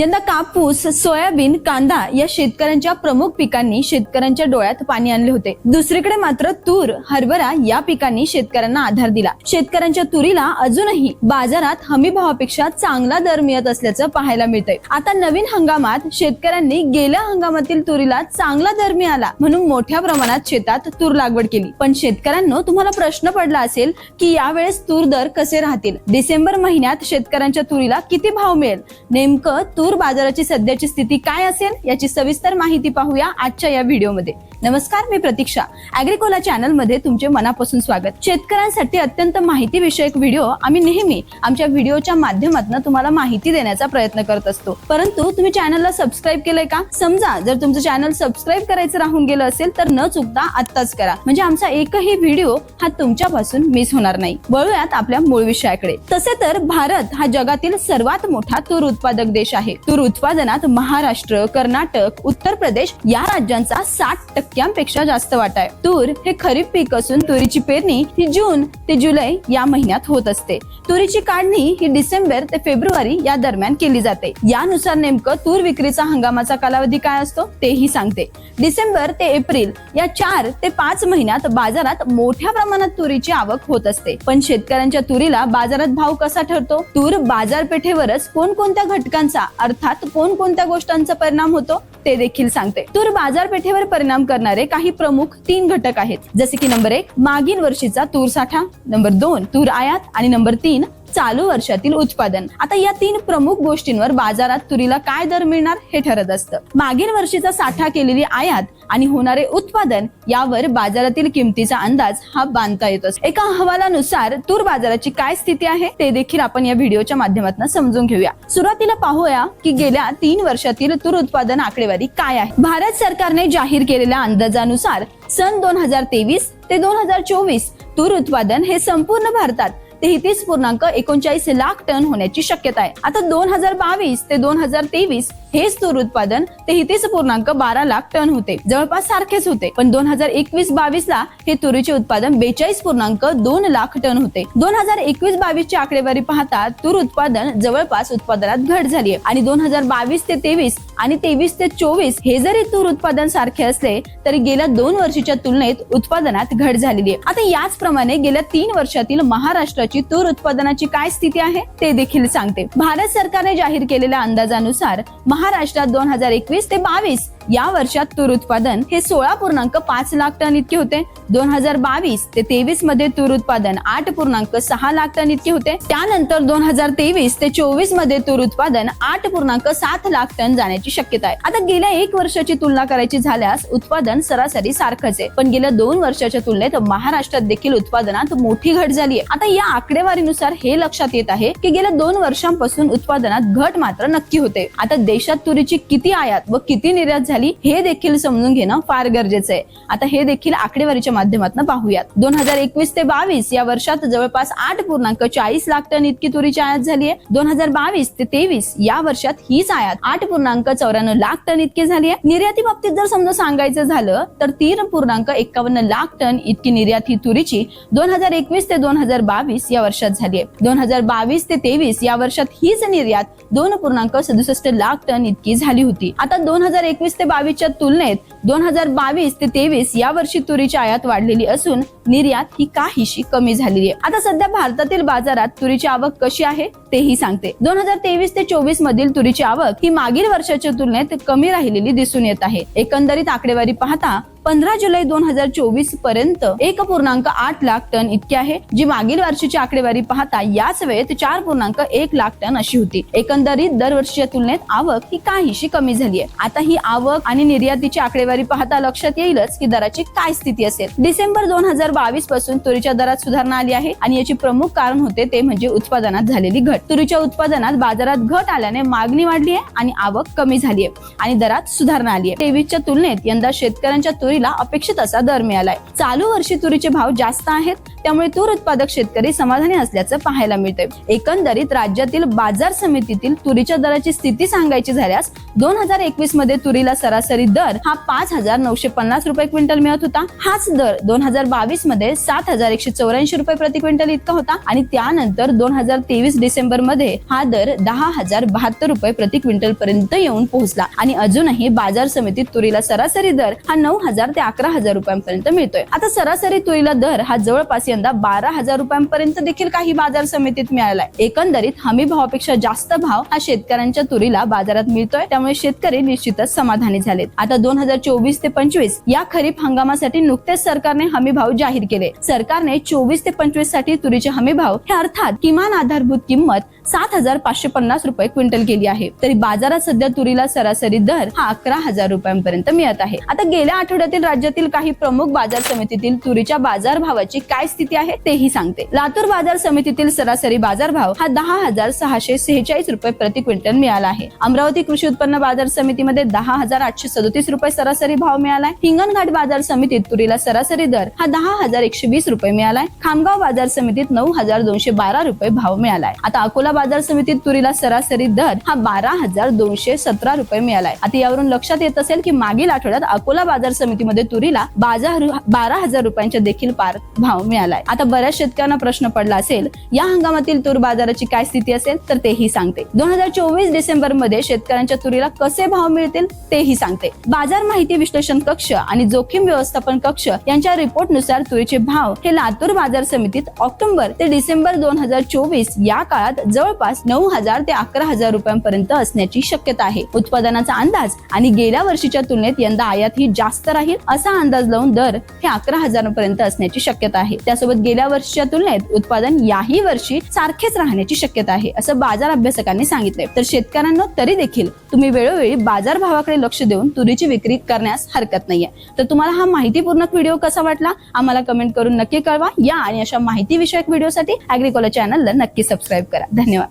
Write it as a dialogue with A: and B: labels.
A: यंदा कापूस सोयाबीन कांदा या शेतकऱ्यांच्या प्रमुख पिकांनी शेतकऱ्यांच्या डोळ्यात पाणी आणले होते. दुसरीकडे मात्र तूर हरभरा या पिकांनी शेतकऱ्यांना आधार दिला. शेतकऱ्यांच्या तुरीला अजूनही बाजारात हमी भावापेक्षा चांगला दर मिळत असल्याचं पाहायला मिळतंय. आता नवीन हंगामात शेतकऱ्यांनी गेल्या हंगामातील तुरीला चांगला दर मिळाला म्हणून मोठ्या प्रमाणात शेतात तूर लागवड केली. पण शेतकऱ्यांना तुम्हाला प्रश्न पडला असेल की यावेळेस तूर दर कसे राहतील? डिसेंबर महिन्यात शेतकऱ्यांच्या तुरीला किती भाव मिळेल? नेमकं तूर बाजाराची सध्याची स्थिती काय असेल याची सविस्तर माहिती पाहूया आजच्या या व्हिडिओमध्ये. नमस्कार मी प्रतीक्षा. अॅग्रिकोला चॅनलमध्ये तुमचे मनापासून स्वागत. शेतकऱ्यांसाठी अत्यंत माहिती विषयक व्हिडिओ आम्ही नेहमी आमच्या व्हिडिओच्या माध्यमातून तुम्हाला माहिती देण्याचा प्रयत्न करत असतो. परंतु तुम्ही चॅनलला सबस्क्राईब केलंय का? समजा जर तुमचं चॅनल सबस्क्राईब करायचं राहून गेलं असेल तर न चुकता आत्ताच करा. म्हणजे आमचा एकही व्हिडिओ हा तुमच्यापासून मिस होणार नाही. वळूयात आपल्या मूळ विषयाकडे. तसे तर भारत हा जगातील सर्वात मोठा तूर उत्पादक देश आहे. तूर उत्पादनात महाराष्ट्र कर्नाटक उत्तर प्रदेश या राज्यांचा साठ टक्क्यांपेक्षा जास्त वाटा आहे. तूर हे खरीप पीक असून तुरीची पेरणी ही जून ते जुलै या महिन्यात होत असते. तुरीची काढणी ही डिसेंबर ते फेब्रुवारी या दरम्यान केली जाते. यानुसार नेमकं तूर विक्रीचा हंगामाचा कालावधी काय असतो तेही सांगते. डिसेंबर ते एप्रिल या चार ते पाच महिन्यात बाजारात मोठ्या प्रमाणात तुरीची आवक होत असते. पण शेतकऱ्यांच्या तुरीला बाजारात भाव कसा ठरतो? तूर बाजारपेठेवरच कोणकोणत्या घटकांचा अर्थात कोणकोणत्या गोष्टांचा परिणाम होतो ते देखील सांगते. तूर बाजारपेठेवर परिणाम करणारे काही प्रमुख तीन घटक आहेत. जसे की नंबर एक मागील वर्षीचा तूर साठा. नंबर दोन तूर आयात. आणि नंबर तीन चालू वर्षातील उत्पादन. आता या तीन प्रमुख गोष्टींवर बाजारात तुरीला काय दर मिळणार हे ठरत असतं. मागील वर्षीचा साठा केलेली आयात आणि होणारे उत्पादन यावर बाजारातील किमतीचा अंदाज हा बांधता येत असतो. एका अहवालानुसार तूर बाजाराची काय स्थिती आहे ते देखील आपण या व्हिडिओच्या माध्यमातून समजून घेऊया. सुरुवातीला पाहूया की गेल्या तीन वर्षातील तूर उत्पादन आकडेवारी काय आहे. भारत सरकारने जाहीर केलेल्या अंदाजानुसार सन दोन हजार तेवीस ते दोन हजार चोवीस तूर उत्पादन हे संपूर्ण भारतात तेहतीस पूर्णांक एकोणचाळीस लाख टन होण्याची शक्यता आहे. आता दोन हजार बावीस ते दोन हजार तेवीस हेच तूर उत्पादन तेहतीस पूर्णांक बारा लाख टन होते. जवळपास सारखेच होते पण दोन हजार एकवीस बावीस ला हे तुरीचे उत्पादन बेचाळीस पूर्णांक दोन लाख टन होते. दोन हजार एकवीस बावीस ची आकडेवारी पाहता तूर उत्पादन जवळपास उत्पादनात घट झाली आहे आणि दोन हजार बावीस ते तेवीस आणि तेवीस ते चोवीस हे जरी तूर उत्पादन सारखे असले तरी गेल्या दोन वर्षीच्या तुलनेत उत्पादनात घट झालेली आहे आता याचप्रमाणे गेल्या तीन वर्षातील महाराष्ट्राची तूर उत्पादनाची काय स्थिती आहे ते देखील सांगते. भारत सरकारने जाहीर केलेल्या अंदाजानुसार महाराष्ट्रात दोन हजार एकवीस ते बावीस या वर्षात तूर उत्पादन हे सोळा पूर्णांक पाच लाख टन इतके होते. दोन हजार बावीस ते तेवीसमध्ये तूर उत्पादन आठ पूर्णांक सहा लाख टन इतके होते. त्यानंतर दोन हजार तेवीस ते चोवीसमध्ये तूर उत्पादन आठ पूर्णांक सात लाख टन जाण्याची शक्यता आहे. आता गेल्या एक वर्षाची तुलना करायची झाल्यास उत्पादन सरासरी सारखंच आहे. पण गेल्या दोन वर्षाच्या तुलनेत महाराष्ट्रात देखील उत्पादनात मोठी घट झाली आहे. आता या आकडेवारीनुसार हे लक्षात येत आहे की गेल्या दोन वर्षांपासून उत्पादनात घट मात्र नक्की होते. आता देशात तुरीची किती आयात व किती निर्यात झाली हे देखील समजून घेणं फार गरजेचं आहे. आता हे देखील आकडेवारीच्या माध्यमातून पाहूयात. दोन हजार एकवीस ते बावीस या वर्षात जवळपास आठ पूर्णांक चाळीस लाख टन इतकी तुरीची आयात झाली आहे. दोन हजार बावीस ते तेवीस या वर्षात हीच आयात आठ पूर्णांक चौऱ्याण्णव लाख टन इतकी झाली आहे. निर्याती बाबतीत जर समजा सांगायचं झालं तर तीन पूर्णांक एकावन्न लाख टन इतकी निर्यात ही तुरीची दोन हजार एकवीस ते दोन हजार बावीस या वर्षात झाली आहे. दोन हजार बावीस ते तेवीस या वर्षात हीच निर्यात दोन पूर्णांक सदुसष्ट लाख टन इतकी झाली होती. आता दोन हजार एकवीस ते बावीसच्या तुलनेत दोन हजार बावीस ते तेवीस या वर्षी तुरीची आयात वाढलेली असून निर्यात ही काहीशी कमी झालेली आहे. आता सध्या भारतातील बाजारात तुरीची आवक कशी आहे तेही सांगते. दोन हजार तेवीस ते चोवीस मधील तुरीची आवक ही मागील वर्षाच्या तुलनेत कमी राहिलेली दिसून येत आहे. एकंदरीत आकडेवारी पाहता पंधरा जुलै दोन हजार चोवीसपर्यंत एक पूर्णांक आठ लाख टन इतकी आहे. जी मागील वर्षीची आकडेवारी पाहता याच वेळेत चार पूर्णांक एक लाख टन अशी होती. एकंदरीत दरवर्षीच्या तुलनेत आवक ही काहीशी कमी झाली आहे. आता ही आवक आणि निर्यातीची आकडेवारी पाहता लक्षात येईलच की दराची काय स्थिती असेल. डिसेंबर दोन हजार बावीसपासून तुरीच्या दरात सुधारणा आली आहे आणि याचे प्रमुख कारण होते ते म्हणजे उत्पादनात झालेली घट. तुरीच्या उत्पादनात बाजारात घट आल्याने मागणी वाढली आहे आणि आवक कमी झाली आहे आणि दरात सुधारणा आली आहे. तेवीसच्या तुलनेत यंदा शेतकऱ्यांच्या तुरीला अपेक्षित असा दर मिळालाय. चालू वर्षी तुरीचे भाव जास्त आहेत त्यामुळे तूर उत्पादक शेतकरी समाधानी असल्याचं पाहायला मिळतंय. एकंदरीत राज्यातील बाजार समितीतील तुरीच्या दराची स्थिती सांगायची झाल्यास दोन हजार एकवीसमध्ये तुरीला सरासरी दर हा पाच हजार नऊशे पन्नास रुपये क्विंटल मिळत होता. हाच दर दोन हजार बावीसमध्ये सात हजार एकशे चौऱ्याऐंशी रुपये प्रति क्विंटल इतका होता आणि त्यानंतर दोन हजार तेवीस डिसेंबरमध्ये हा दर दहा हजार बहात्तर रुपये प्रति क्विंटल पर्यंत येऊन पोहोचला. आणि अजूनही बाजार समितीत तुरीला सरासरी दर हा नऊ हजार ते अकरा हजार रुपयांपर्यंत मिळतोय. आता सरासरी तुरीला दर हा जवळपास यंदा बारा हजार रुपयांपर्यंत देखील काही बाजार समितीत मिळालाय. एकंदरीत हमी भावापेक्षा जास्त भाव हा शेतकऱ्यांच्या तुरीला बाजारात मिळतोय त्यामुळे शेतकरी निश्चितच समाधानी झालेत. आता दोन हजार चोवीस ते पंचवीस या खरीप हंगामासाठी नुकतेच सरकारने हमी भाव जाहीर केले. सरकारने चोवीस ते पंचवीससाठी तुरीचे हमी भाव हे अर्थात किमान आधारभूत किंमत सात हजार पाचशे पन्नास रुपये क्विंटल केली आहे. तरी बाजारात सध्या तुरीला सरासरी दर हा अकरा हजार रुपयांपर्यंत मिळत आहे. आता गेल्या आठवड्यात आठवड्यातील राज्यातील काही प्रमुख बाजार समितीतील तुरीच्या बाजार भावाची काय स्थिती आहे तेही सांगते. लातूर बाजार समितीतील सरासरी बाजार भाव हा दहा हजार सहाशे सेहेचाळीस रुपये प्रति क्विंटल मिळाला आहे. अमरावती कृषी उत्पन्न बाजार समितीमध्ये दहा हजार आठशे सदोतीस रुपये सरासरी भाव मिळालाय. हिंगणघाट बाजार समितीत तुरीला सरासरी दर हा दहा हजार एकशे वीस रुपये मिळालाय. खामगाव बाजार समितीत नऊ हजार दोनशे बारा रुपये भाव मिळालाय. आता अकोला बाजार समितीत तुरीला सरासरी दर हा बारा हजार दोनशे सतरा रुपये मिळालाय. आता यावरून लक्षात येत असेल की मागील आठवड्यात अकोला बाजार समिती समितीमध्ये तुरीला बाजार बारा हजार रुपयांच्या देखील पार भाव मिळालाय. आता बऱ्याच शेतकऱ्यांना प्रश्न पडला असेल या हंगामातील तूर बाजाराची काय स्थिती असेल तर तेही सांगते. दोन हजार चोवीस डिसेंबरमध्ये शेतकऱ्यांच्या तुरीला कसे भाव मिळतील तेही सांगते. बाजार माहिती विश्लेषण कक्ष आणि जोखीम व्यवस्थापन कक्ष यांच्या रिपोर्टनुसार तुरीचे भाव हे लातूर बाजार समितीत ऑक्टोबर ते डिसेंबर दोन हजार चोवीस या काळात जवळपास नऊ हजार ते अकरा हजार रुपयांपर्यंत असण्याची शक्यता आहे. उत्पादनाचा अंदाज आणि गेल्या वर्षीच्या तुलनेत यंदा आयात ही जास्त राहील. असा अंदाज लावून दर हे अकरा हजारांपर्यंत असण्याची शक्यता आहे. त्यासोबत गेल्या वर्षीच्या तुलनेत उत्पादन याही वर्षी सारखेच राहण्याची शक्यता आहे असं बाजार अभ्यासकांनी सांगितले तर शेतकऱ्यांना तरी देखील तुम्ही वेळोवेळी बाजार भावाकडे लक्ष देऊन तुरीची विक्री करण्यास हरकत नाहीये. तर तुम्हाला हा माहितीपूर्ण व्हिडिओ कसा वाटला आम्हाला कमेंट करून नक्की कळवा. या आणि अशा माहिती विषयक व्हिडिओसाठी अॅग्रिकॉलर चॅनलला नक्की सबस्क्राईब करा. धन्यवाद.